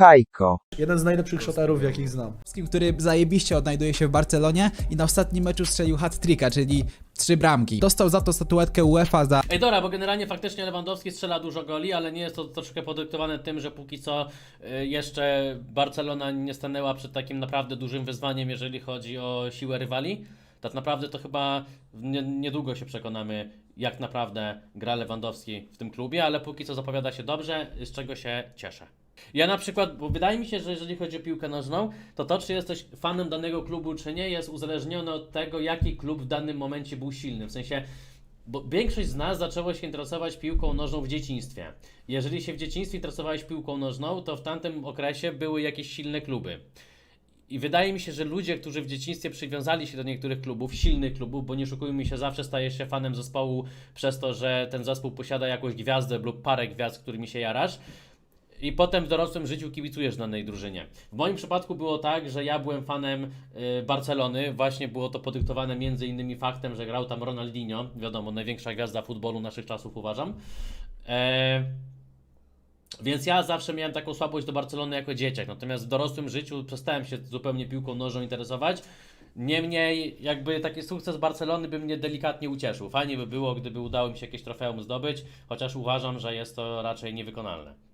Hajko. Jeden z najlepszych szoterów, jakich znam. który zajebiście odnajduje się w Barcelonie i na ostatnim meczu strzelił hat-tricka, czyli trzy bramki. Dostał za to statuetkę UEFA za Ej, dobra, bo generalnie faktycznie Lewandowski strzela dużo goli, ale nie jest to troszkę podyktowane tym, że póki co y, jeszcze Barcelona nie stanęła przed takim naprawdę dużym wyzwaniem, jeżeli chodzi o siłę rywali. Tak naprawdę to chyba nie, niedługo się przekonamy, jak naprawdę gra Lewandowski w tym klubie, ale póki co zapowiada się dobrze, z czego się cieszę. Ja na przykład, bo wydaje mi się, że jeżeli chodzi o piłkę nożną, to to, czy jesteś fanem danego klubu, czy nie, jest uzależnione od tego, jaki klub w danym momencie był silny. W sensie, bo większość z nas zaczęło się interesować piłką nożną w dzieciństwie. Jeżeli się w dzieciństwie interesowałeś piłką nożną, to w tamtym okresie były jakieś silne kluby. I wydaje mi się, że ludzie, którzy w dzieciństwie przywiązali się do niektórych klubów, silnych klubów, bo nie szukujmy się, zawsze stajesz się fanem zespołu przez to, że ten zespół posiada jakąś gwiazdę lub parę gwiazd, którymi się jarasz. I potem w dorosłym życiu kibicujesz danej drużynie. W moim przypadku było tak, że ja byłem fanem y, Barcelony. Właśnie było to podyktowane między innymi faktem, że grał tam Ronaldinho. Wiadomo, największa gwiazda futbolu naszych czasów uważam. E, więc ja zawsze miałem taką słabość do Barcelony jako dzieciak. Natomiast w dorosłym życiu przestałem się zupełnie piłką nożną interesować. Niemniej, jakby taki sukces Barcelony by mnie delikatnie ucieszył. Fajnie by było, gdyby udało mi się jakieś trofeum zdobyć, chociaż uważam, że jest to raczej niewykonalne.